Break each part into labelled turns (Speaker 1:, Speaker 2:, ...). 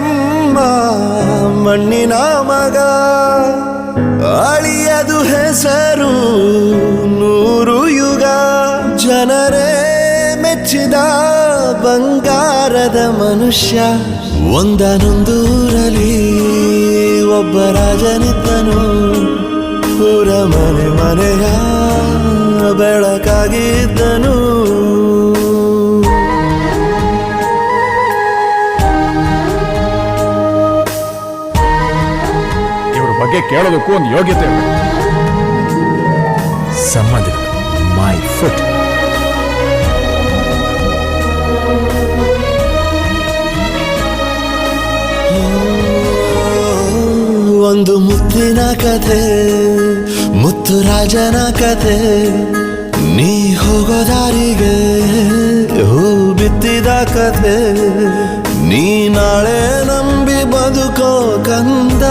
Speaker 1: ನಮ್ಮ ಮಣ್ಣಿನ ಮಗ. ಅಳಿಯದು ಹೆಸರು ನೂರು ಯುಗ. ಜನರೇ ಮೆಚ್ಚಿದ ಬಂಗಾರದ ಮನುಷ್ಯ. ಒಂದನೊಂದೂರಲ್ಲಿ ಒಬ್ಬ ರಾಜನಿದ್ದನು. ಪೂರ ಮನೆ ಮನೆಯ ಬೆಳಕಾಗಿದ್ದನು.
Speaker 2: ಬಗ್ಗೆ ಕೇಳೋದಕ್ಕೂ ಒಂದು ಯೋಗ್ಯತೆ
Speaker 3: ಸಂಬಂಧ ಮೈ ಫುಟ್
Speaker 1: ಒಂದು ಮುತ್ತಿನ ಕಥೆ, ಮುತ್ತು ರಾಜನ ಕಥೆ. ನೀ ಹೋಗೋ ದಾರಿಗೆ ಹೂ ಬಿತ್ತಿದ ಕಥೆ. ನೀ ನಾಳೆ ನಂಬಿ ಬದುಕೋ ಕಂದ.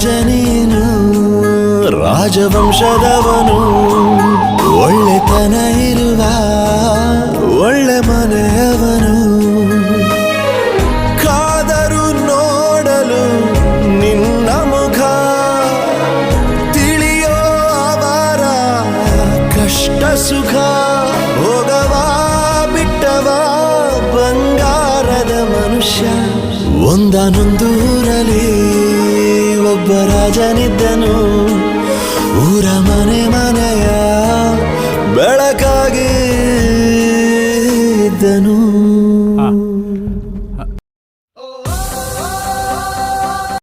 Speaker 1: ಯುವರಾಜ ನೀನು ರಾಜವಂಶದವನು. ಒಳ್ಳೆತನ ಇರುವ ಒಳ್ಳೆ ಮನೆಯವನು. ಕಾದರು ನೋಡಲು ನಿನ್ನ ಮುಖ ತಿಳಿಯೋ ಅವರ ಕಷ್ಟ ಸುಖ ಹೋಗವಾ ಬಿಟ್ಟವ ಬಂಗಾರದ ಮನುಷ್ಯ. ಒಂದನೊಂದೂರಲ್ಲಿ ಒಬ್ಬ ರಾಜನಿದ್ದನು. ಊರ ಮನೆ ಮನೆಯ ಬೆಳಕಾಗಿ ಇದ್ದನು.